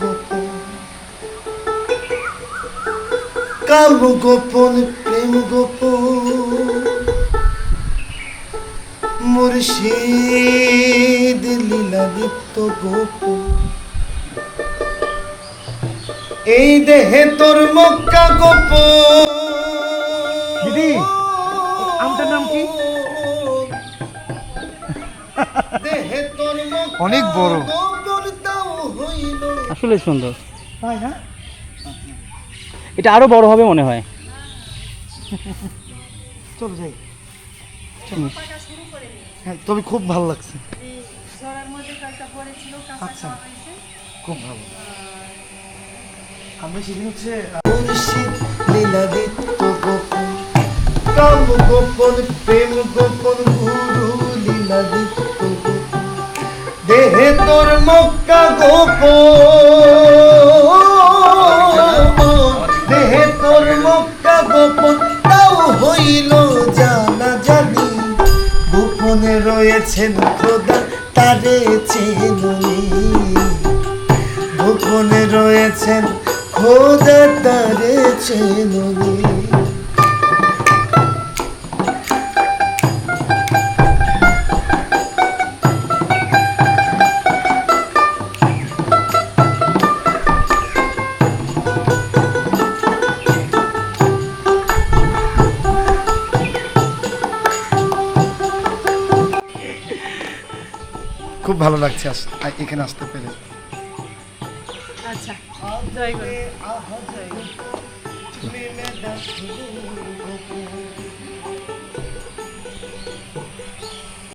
গোপন। কাম গোপন প্রেম গোপন। মুর্শিদ লীলা নিত্য গোপন। এই দেহে তোর মক্কা গোপন। দিদি, আমটার নাম কি? দেহে তোর অনেক বড়। আসলে সুন্দর। তাই না? এটা আরও বড় হবে মনে হয়। চলো যাই। হ্যাঁ তবে খুব ভালো লাগছে। আচ্ছা খুব ভালো। আমি সেদিন হচ্ছে লীলাদিত্য গোপন কাম গোপন প্রেম গোপন তোর মক্কা গোপন। দেহে তোর মক্কা গোপন, তাও হইল জানা জানি। গোপনে রয়েছেন খোদা, তারে চেনুনি। গোপনে রয়েছেন খোদা, তারে চেনুনি। খুব ভালো লাগছে এখানে আসতে পেরে। আচ্ছা জয় গুরু।